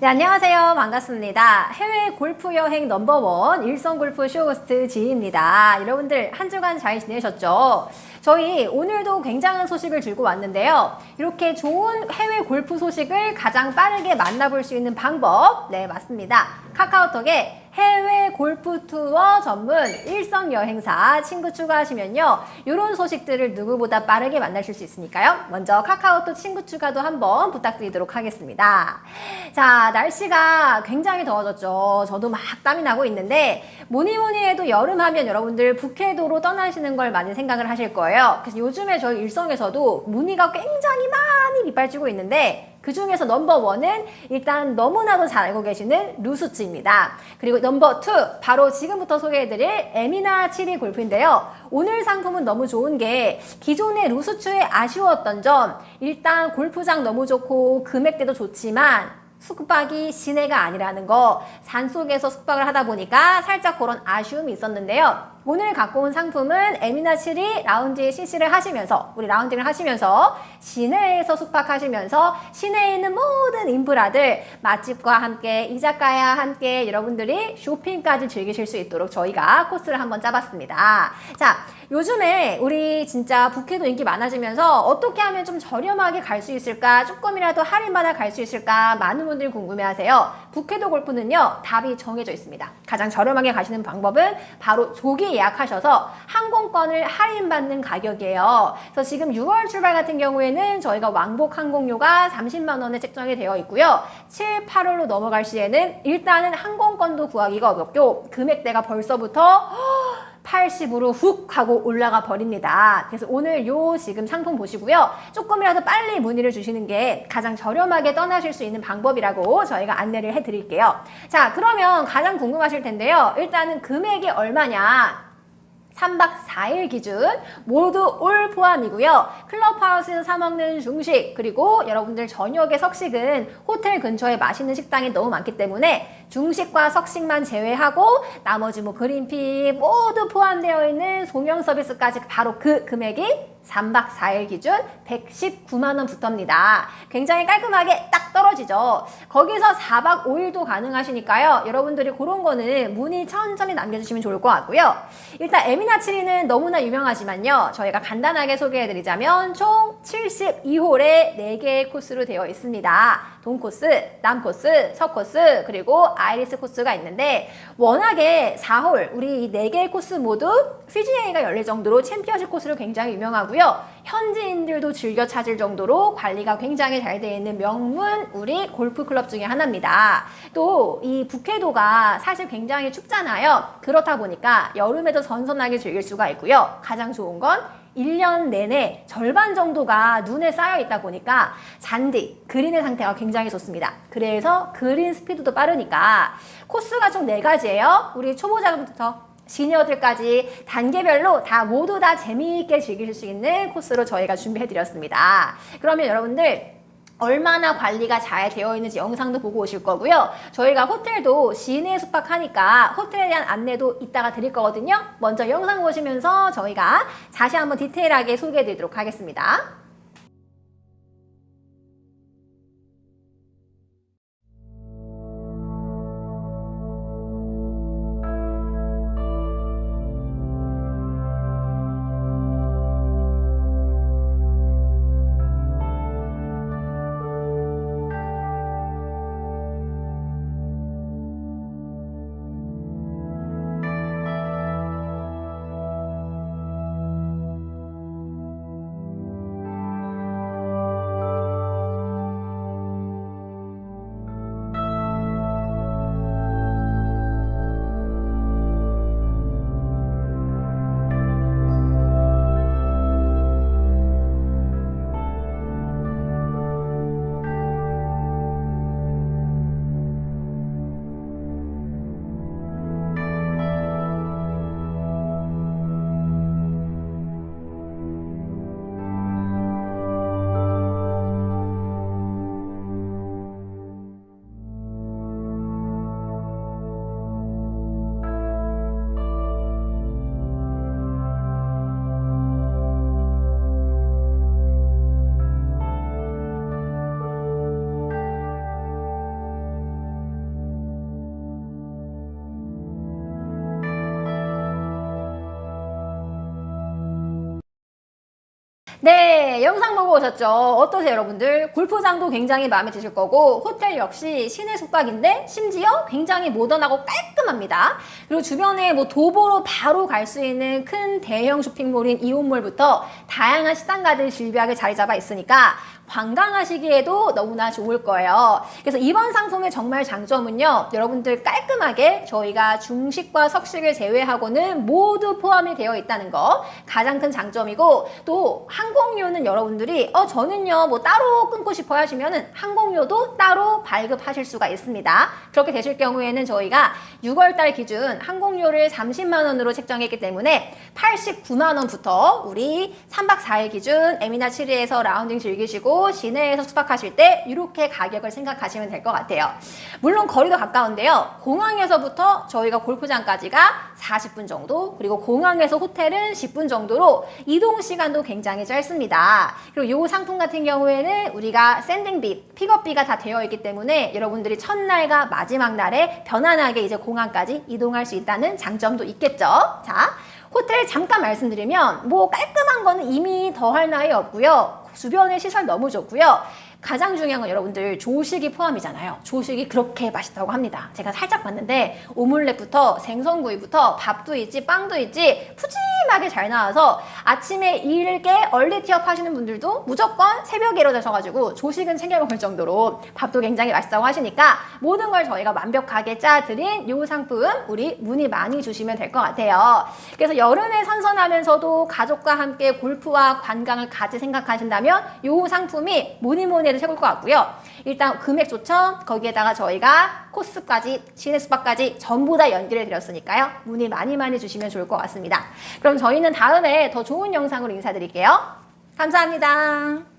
네, 안녕하세요. 반갑습니다. 해외 골프 여행 넘버원 일성 골프 쇼호스트 지희입니다. 여러분들 한 주간 잘 지내셨죠? 저희 오늘도 굉장한 소식을 들고 왔는데요. 이렇게 좋은 해외 골프 소식을 가장 빠르게 만나볼 수 있는 방법. 네, 맞습니다. 카카오톡에 해외 골프 투어 전문 일성 여행사 친구 추가하시면요. 이런 소식들을 누구보다 빠르게 만나실 수 있으니까요. 먼저 카카오톡 친구 추가도 한번 부탁드리도록 하겠습니다. 자, 날씨가 굉장히 더워졌죠. 저도 막 땀이 나고 있는데 뭐니 뭐니 해도 여름 하면 여러분들 북해도로 떠나시는 걸 많이 생각을 하실 거예요. 그래서 요즘에 저희 일성에서도 무늬가 굉장히 많이 빗발치고 있는데 그 중에서 넘버 원은 일단 너무나도 잘 알고 계시는 루스츠입니다. 그리고 넘버 투 바로 지금부터 소개해드릴 에미나 7위 골프인데요. 오늘 상품은 너무 좋은 게 기존의 루스츠에 아쉬웠던 점 일단 골프장 너무 좋고 금액대도 좋지만 숙박이 시내가 아니라는 거 산속에서 숙박을 하다 보니까 살짝 그런 아쉬움이 있었는데요. 오늘 갖고 온 상품은 에미나 7이 라운지 CC를 하시면서 우리 라운딩을 하시면서 시내에서 숙박하시면서 시내에 있는 모든 인프라들 맛집과 함께 이자카야 함께 여러분들이 쇼핑까지 즐기실 수 있도록 저희가 코스를 한번 짜봤습니다. 자, 요즘에 우리 진짜 부캐도 인기 많아지면서 어떻게 하면 좀 저렴하게 갈 수 있을까? 조금이라도 할인받아 갈 수 있을까? 많은 분들이 궁금해하세요. 부캐도 골프는요, 답이 정해져 있습니다. 가장 저렴하게 가시는 방법은 바로 조기 예약하셔서 항공권을 할인받는 가격이에요. 그래서 지금 6월 출발 같은 경우에는 저희가 왕복 항공료가 30만 원에 책정이 되어 있고요. 7, 8월로 넘어갈 시에는 일단은 항공권도 구하기가 어렵고 금액대가 벌써부터 80으로 훅 하고 올라가 버립니다. 그래서 오늘 요 지금 상품 보시고요. 조금이라도 빨리 문의를 주시는 게 가장 저렴하게 떠나실 수 있는 방법이라고 저희가 안내를 해드릴게요. 자, 그러면 가장 궁금하실 텐데요. 일단은 금액이 얼마냐? 3박 4일 기준 모두 올 포함이고요. 클럽하우스에서 사 먹는 중식 그리고 여러분들 저녁에 석식은 호텔 근처에 맛있는 식당이 너무 많기 때문에 중식과 석식만 제외하고 나머지 뭐 그린피 모두 포함되어 있는 송영 서비스까지 바로 그 금액이 3박 4일 기준 119만 원 붙습니다. 굉장히 깔끔하게 딱 떨어지죠. 거기서 4박 5일도 가능하시니까요. 여러분들이 그런 거는 문의 천천히 남겨주시면 좋을 것 같고요. 일단 에미나치리는 너무나 유명하지만요. 저희가 간단하게 소개해드리자면 총 72홀에 4개의 코스로 되어 있습니다. 동 코스, 남 코스, 서 코스, 그리고 아이리스 코스가 있는데 워낙에 4홀, 우리 이 4개의 코스 모두 PGA가 열릴 정도로 챔피언십 코스로 굉장히 유명하고요. 현지인들도 즐겨 찾을 정도로 관리가 굉장히 잘 되어 있는 명문 우리 골프 클럽 중에 하나입니다. 또 이 북해도가 사실 굉장히 춥잖아요. 그렇다 보니까 여름에도 선선하게 즐길 수가 있고요. 가장 좋은 건 1년 내내 절반 정도가 눈에 쌓여 있다 보니까 잔디, 그린의 상태가 굉장히 좋습니다. 그래서 그린 스피드도 빠르니까 코스가 총 4가지예요. 우리 초보자부터 시니어들까지 단계별로 다 모두 다 재미있게 즐기실 수 있는 코스로 저희가 준비해 드렸습니다. 그러면 여러분들 얼마나 관리가 잘 되어 있는지 영상도 보고 오실 거고요. 저희가 호텔도 시내 숙박하니까 호텔에 대한 안내도 이따가 드릴 거거든요. 먼저 영상 보시면서 저희가 다시 한번 디테일하게 소개해 드리도록 하겠습니다. 네, 영상 보고 오셨죠? 어떠세요, 여러분들? 골프장도 굉장히 마음에 드실 거고, 호텔 역시 시내 숙박인데, 심지어 굉장히 모던하고 깔끔합니다. 그리고 주변에 뭐 도보로 바로 갈 수 있는 큰 대형 쇼핑몰인 이온몰부터 다양한 시장가들 질비하게 자리 잡아 있으니까, 관광하시기에도 너무나 좋을 거예요. 그래서 이번 상품의 정말 장점은요, 여러분들 깔끔하게 저희가 중식과 석식을 제외하고는 모두 포함이 되어 있다는 거 가장 큰 장점이고 또 항공료는 여러분들이 어 저는요 뭐 따로 끊고 싶어 하시면은 항공료도 따로 발급하실 수가 있습니다. 그렇게 되실 경우에는 저희가 6월달 기준 항공료를 30만 원으로 책정했기 때문에 89만 원부터 우리 3박 4일 기준 에미나 7일에서 라운딩 즐기시고 시내에서 숙박하실 때 이렇게 가격을 생각하시면 될 것 같아요. 물론 거리도 가까운데요. 공항에서부터 저희가 골프장까지가 40분 정도, 그리고 공항에서 호텔은 10분 정도로 이동 시간도 굉장히 짧습니다. 그리고 이 상품 같은 경우에는 우리가 샌딩비, 픽업비가 다 되어 있기 때문에 여러분들이 첫날과 마지막 날에 편안하게 이제 공항까지 이동할 수 있다는 장점도 있겠죠. 자, 호텔 잠깐 말씀드리면 뭐 깔끔한 거는 이미 더할 나위 없고요. 주변의 시설 너무 좋고요. 가장 중요한 건 여러분들 조식이 포함이잖아요. 조식이 그렇게 맛있다고 합니다. 제가 살짝 봤는데 오믈렛부터 생선구이부터 밥도 있지 빵도 있지 푸짐 하게 잘 나와서 아침에 일게 얼리 티업 하시는 분들도 무조건 새벽에 일어나셔가지고 조식은 챙겨 먹을 정도로 밥도 굉장히 맛있다고 하시니까 모든 걸 저희가 완벽하게 짜드린 요 상품 우리 문의 많이 주시면 될 것 같아요. 그래서 여름에 선선하면서도 가족과 함께 골프와 관광을 같이 생각하신다면 요 상품이 뭐니 뭐니 해도 최고일 것 같고요. 일단 금액 좋죠? 거기에다가 저희가 코스까지, 시내 숙박까지 전부 다 연결해 드렸으니까요. 문의 많이 많이 주시면 좋을 것 같습니다. 그럼 저희는 다음에 더 좋은 영상으로 인사드릴게요. 감사합니다.